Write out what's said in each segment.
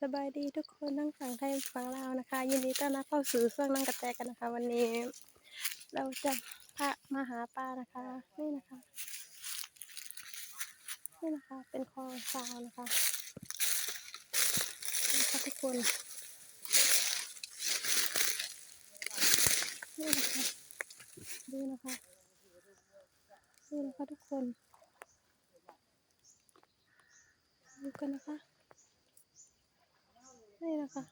สบายดีทุกคนทั้งฝั่งไทยฝั่งลาวนะคะ ยินดีต้อนรับเข้าสู่ช่วงนั่งกระแตกันนะคะ วันนี้ เราจะพามาหาปลานะคะ นี่นะคะ นี่นะคะ เป็นคลองซาวนะคะนี่ค่ะทุกคนนี่นะคะดูนะคะนี่นะคะทุกคนดูกันนะคะ นี่นะคะ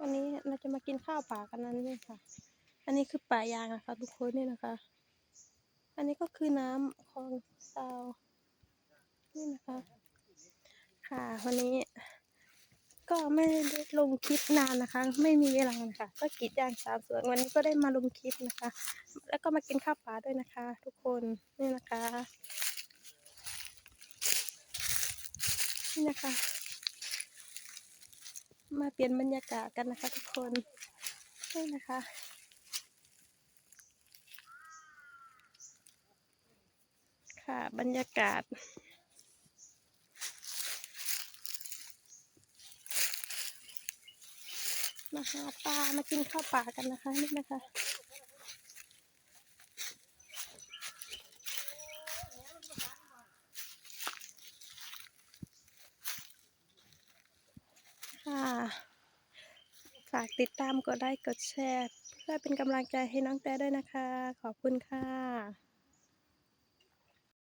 วันนี้เราจะมากินข้าวป่ากันนั่นเองค่ะ อันนี้คือป่ายางนะคะ ทุกคนนี่นะคะ อันนี้ก็คือน้ำคลองซาวนี่นะคะ ค่ะ วันนี้ ก็ไม่ได้ลงคลิปนานนะคะ ไม่มีเวลานะคะ ก็กีดยางสามสวนวันนี้ก็ได้มาลงคลิปนะคะ แล้วก็มากินข้าวป่าด้วยนะคะ ทุกคนนี่นะคะ นี่นะคะ มาเปลี่ยนบรรยากาศกันนะคะทุกคนนี่นะคะ ค่ะบรรยากาศ มาหาปลามากินข้าวป่ากันนะคะนี่นะคะ ค่ะ ฝากติดตามกดไลค์กดแชร์ เพื่อเป็นกำลังใจให้น้องแต่ด้วยนะคะ ขอบคุณค่ะ